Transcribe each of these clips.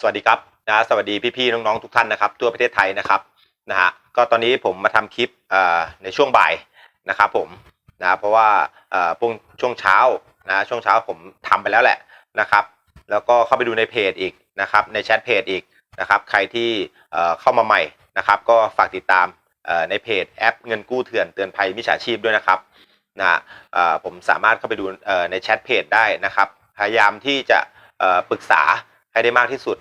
สวัสดีครับนะสวัสดีพี่ๆน้องๆทุกท่านนะครับ ทั่วประเทศไทยนะครับนะฮะก็ตอนนี้ผมมาทำคลิปในช่วงบ่ายนะครับผมนะเพราะว่าเอ่อช่วงเช้านะช่วงเช้าผมทำไปแล้วแหละนะครับ แล้วก็เข้าไปดูในเพจอีกนะครับ ในแชทเพจอีกนะครับใครที่เข้ามาใหม่นะครับ ก็ฝากติดตามในเพจแอปเงินกู้เถื่อนเตือนภัยมิจฉาชีพด้วยนะครับนะผมสามารถเข้าไปดูในแชทเพจได้นะครับ พยายามที่จะปรึกษา ให้ได้มากที่สุด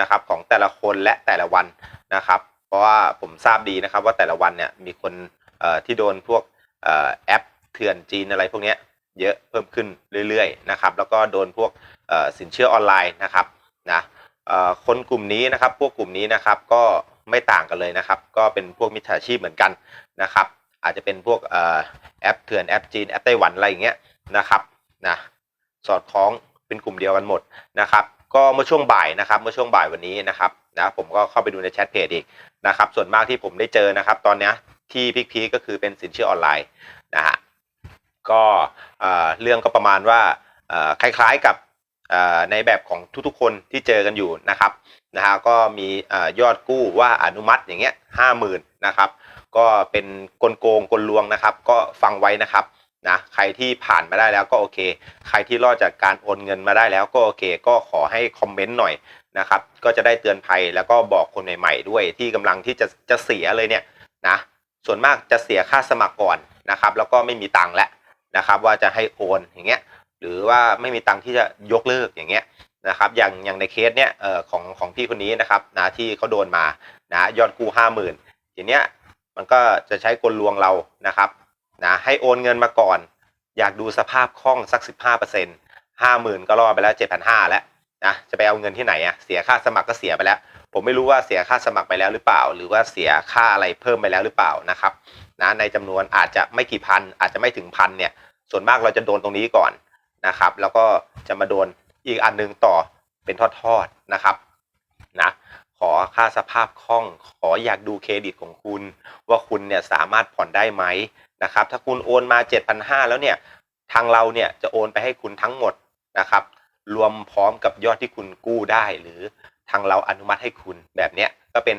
นะครับของแต่ละคนและแต่ละวันนะครับ เพราะว่าผมทราบดีนะครับว่าแต่ละวันเนี่ยมีคนเอ่อที่โดนพวกแอปเถื่อนจีนอะไรพวกนี้เยอะเพิ่มขึ้นเรื่อยๆนะครับแล้วก็โดนพวกสินเชื่อออนไลน์นะครับนะเอ่อคนกลุ่มนี้นะครับ พวกกลุ่มนี้นะครับก็ไม่ต่างกันเลยนะครับ ก็เป็นพวกมิจฉาชีพเหมือนกันนะครับ อาจจะเป็นพวกอแอปเถื่อนแอปจีนแอปไต้หวันอะไรอย่างเงี้ยนะครับนะสอดคล้องเป็นกลุ่มเดียวกันหมดนะครับ ก็เมื่อช่วงบ่ายนะครับเมื่อช่วงบ่ายวันนี้นะครับนะผมก็เข้าไปดูในแชทเพจอีกนะครับส่วนมากที่ผมได้เจอนะครับ ตอนนี้ที่พีคๆก็คือเป็นสินเชื่อออนไลน์นะฮะก็เอ่อเรื่องก็ประมาณว่าเอ่อคล้ายๆกับในแบบของทุกๆคนที่เจอกันอยู่นะครับนะฮะก็มียอดกู้ว่าอนุมัติอย่างเงี้ยห้าหมื่นนะครับ ก็เป็นกลโกงกลลวงนะครับ ก็ฟังไว้นะครับ นะใครที่ผ่านมาได้แล้วก็โอเค ใครที่รอดจากการโอนเงินมาได้แล้วก็โอเค ก็ขอให้คอมเมนต์หน่อยนะครับ ก็จะได้เตือนภัยแล้วก็บอกคนใหม่ๆด้วยที่กำลังที่จะจะเสียเลยเนี่ยนะส่วนมากจะเสียค่าสมัครก่อนนะครับ แล้วก็ไม่มีตังค์แล้วนะครับ ว่าจะให้โอนอย่างเงี้ยหรือว่าไม่มีตังค์ที่จะยกเลิกอย่างเงี้ยนะครับอย่างอย่างในเคสเนี้ยเอ่อของของพี่คนนี้นะครับนะที่เขาโดนมานะยอดกู้ห้าหมื่นทีเนี้ยมันก็จะใช้กลลวงเรานะครับ นะให้โอนเงินมาก่อน อยากดูสภาพคล่องสักสิบห้าเปอร์เซ็นต์ห้าหมื่นก็รอไปแล้วเจ็ดพันห้าแล้วนะจะไปเอาเงินที่ไหนอะเสียค่าสมัครก็เสียไปแล้ว ผมไม่รู้ว่าเสียค่าสมัครไปแล้วหรือเปล่า หรือว่าเสียค่าอะไรเพิ่มไปแล้วหรือเปล่านะครับนะในจำนวนอาจจะไม่กี่พัน อาจจะไม่ถึงพันเนี่ยส่วนมากเราจะโดนตรงนี้ก่อนนะครับ แล้วก็จะมาโดนอีกอันหนึงต่อเป็นทอดๆนะครับนะขอค่าสภาพคล่อง ขออยากดูเครดิตของคุณ ว่าคุณเนี่ยสามารถผ่อนได้ไหม นะครับ ถ้าคุณโอนมา 7,500 แล้วเนี่ย ทางเราเนี่ยจะโอนไปให้คุณทั้งหมดนะครับ รวมพร้อมกับยอดที่คุณกู้ได้ หรือทางเราอนุมัติให้คุณแบบเนี้ยก็เป็น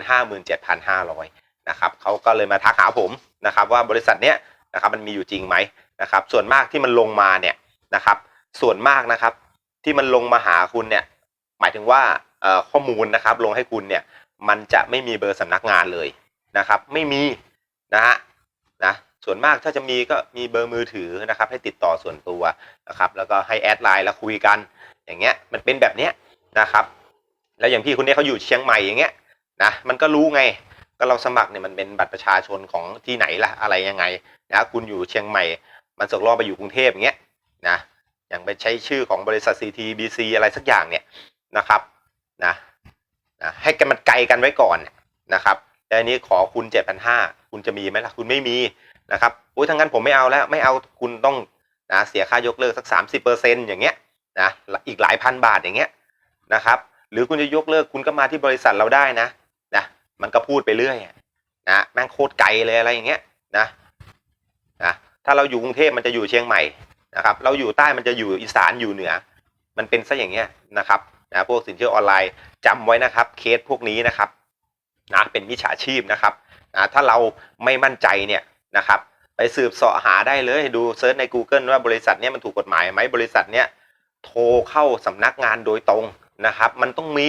57,500นะครับเขาก็เลยมาทักหาผมนะครับ ว่าบริษัทเนี้ยนะครับมันมีอยู่จริงไหมนะครับ ส่วนมากที่มันลงมาเนี่ยนะครับ ส่วนมากนะครับ ที่มันลงมาหาคุณเนี่ย หมายถึงว่าข้อมูลนะครับ ลงให้คุณเนี่ยมันจะไม่มีเบอร์สำนักงานเลยนะครับ ไม่มีนะฮะนะ ส่วนมากถ้าจะมีก็มีเบอร์มือถือนะครับ ให้ติดต่อส่วนตัวนะครับ แล้วก็ให้แอดไลน์แล้วคุยกัน อย่างเงี้ยมันเป็นแบบเนี้ยนะครับ แล้วอย่างพี่คนนี้เขาอยู่เชียงใหม่อย่างเงี้ยนะมันก็รู้ไงก็เราสมัครเนี่ยมันเป็นบัตรประชาชนของที่ไหนล่ะอะไรยังไงนะคุณอยู่เชียงใหม่ มันสกรอบไปอยู่กรุงเทพอย่างเงี้ยนะอย่างไปใช้ชื่อของบริษัท CTBC อะไรสักอย่างเนี่ยนะครับนะนะให้กันมันไกลกันไว้ก่อนนะครับแต่อันนี้ขอคุณเจ็ดพันห้าคุณจะมีไหมล่ะคุณไม่มี นะครับอุ้ยทั้างนั้นผมไม่เอาแล้วไม่เอาคุณต้องนะเสียค่ายกเลิกสักสามสิบเปอร์เซ็นต์อย่างเงี้ยนะอีกหลายพันบาทอย่างเงี้ยนะครับ หรือคุณจะยกเลิกคุณก็มาที่บริษัทเราได้นะนะมันก็พูดไปเรื่อยนะแม่งโคตรไกลเลยอะไรอย่างเงี้ยนะนะถ้าเราอยู่กรุงเทพมันจะอยู่เชียงใหม่นะครับ เราอยู่ใต้มันจะอยู่อีสานอยู่เหนือ มันเป็นซะอย่างเงี้ยนะครับนะพวกสินเชื่อออนไลน์จำไว้นะครับ เคสพวกนี้นะครับนะเป็นมิจฉาชีพนะครับนะถ้าเราไม่มั่นใจเนี่ย นะครับ ไปสืบเสาะหาได้เลยดูเซิร์ชใน Google ว่าบริษัทเนี้ยมันถูกกฎหมายไหมบริษัทเนี้ยโทรเข้าสำนักงานโดยตรงนะครับ มันต้องมี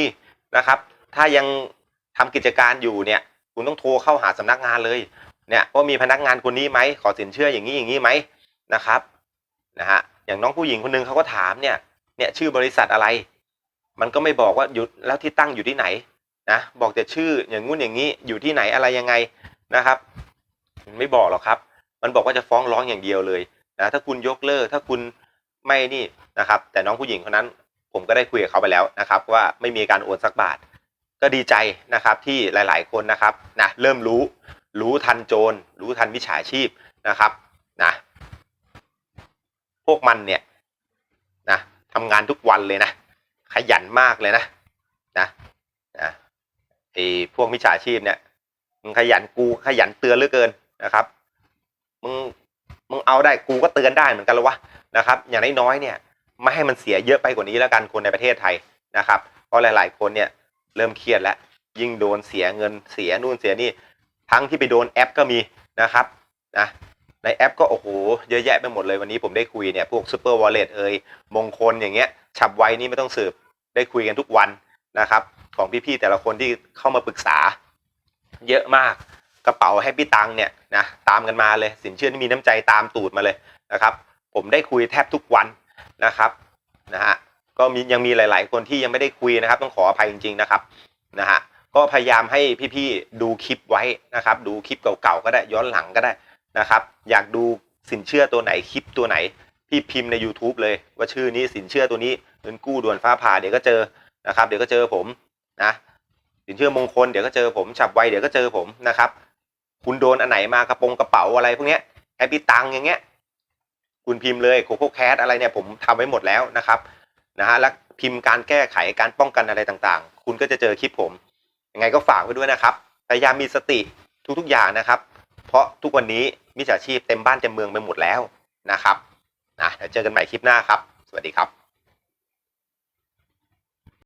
นะครับ ถ้ายังทำกิจการอยู่เนี่ย คุณต้องโทรเข้าหาสำนักงานเลยเนี่ยว่ามีพนักงานคนนี้ไหมขอสินเชื่ออย่างนี้อย่างนี้ไหมนะครับนะฮะอย่างน้องผู้หญิงคนนึงเขาก็ถามเนี่ยเนี่ยชื่อบริษัทอะไร มันก็ไม่บอกว่าอยู่แล้วที่ตั้งอยู่ที่ไหนนะบอกแต่ชื่ออย่างงู้นอย่างนี้อยู่ที่ไหนอะไรยังไงนะครับ ไม่บอกหรอกครับ มันบอกว่าจะฟ้องร้องอย่างเดียวเลยนะถ้าคุณยกเลิก ถ้าคุณไม่นี่นะครับ แต่น้องผู้หญิงคนนั้นผมก็ได้คุยกับเขาไปแล้วนะครับ ว่าไม่มีการโอนสักบาท ก็ดีใจนะครับที่หลาย ๆ คนนะครับนะเริ่มรู้รู้ทันโจร รู้ทันมิจฉาชีพนะครับนะพวกมันเนี่ยนะทำงานทุกวันเลยนะ ขยันมากเลยนะนะนะไอ้พวกมิจฉาชีพเนี่ยมึงขยันกูขยันเตือนเหลือเกิน นะครับมึงมึงเอาได้กูก็เตือนได้เหมือนกันแล้ววะนะครับ อย่างน้อยๆเนี่ยไม่ให้มันเสียเยอะไปกว่านี้แล้วกันคนในประเทศไทยนะครับ เพราะหลาย ๆ คนเนี่ยเริ่มเครียดแล้วยิ่งโดนเสียเงินเสียนู่นเสียนี่ ทั้งที่ไปโดนแอปก็มีนะครับนะในแอปก็โอ้โหเยอะแยะไปหมดเลยวันนี้ผมได้คุยเนี่ยพวกซูเปอร์วอลเล็ตเอ่ยมงคลอย่างเงี้ยฉับไวนี่ไม่ต้องสืบได้คุยกันทุกวันนะครับ ของพี่ๆแต่ละคนที่เข้ามาปรึกษา เยอะมาก กระเป๋าให้พี่ตังเนี่ยนะตามกันมาเลยสินเชื่อที่มีน้ำใจตามตูดมาเลยนะครับ ผมได้คุยแทบทุกวันนะครับนะฮะก็มียังมีหลาย ๆ คนที่ยังไม่ได้คุยนะครับ ต้องขออภัยจริง ๆ นะครับนะฮะก็พยายามให้พี่ๆดูคลิปไว้นะครับ ดูคลิปเก่าๆก็ได้ย้อนหลังก็ได้นะครับ อยากดูสินเชื่อตัวไหนคลิปตัวไหน พี่พิมพ์ใน YouTube เลย ว่าชื่อนี้สินเชื่อตัวนี้เงินกู้ด่วนฟ้าผ่าเดี๋ยวก็เจอนะครับ เดี๋ยวก็เจอผมนะสินเชื่อมงคลเดี๋ยวก็เจอผมฉับไวเดี๋ยวก็เจอผมนะครับ คุณโดนอันไหนมากระโปรงกระเป๋าอะไรพวกเนี้ยแอปปี้ตังอย่างเงี้ย คุณพิมพ์เลยโคโค่แคสอะไรเนี่ยผมทำไว้หมดแล้วนะครับนะฮะแล้วพิมพ์การแก้ไขการป้องกันอะไรต่างๆ คุณก็จะเจอคลิปผมยังไงก็ฝากไว้ด้วยนะครับพยายามมีสติทุกๆอย่างนะครับ เพราะทุกวันนี้มิจฉาชีพเต็มบ้านเต็มเมืองไปหมดแล้วนะครับนะเดี๋ยวเจอกันใหม่คลิปหน้าครับ สวัสดีครับ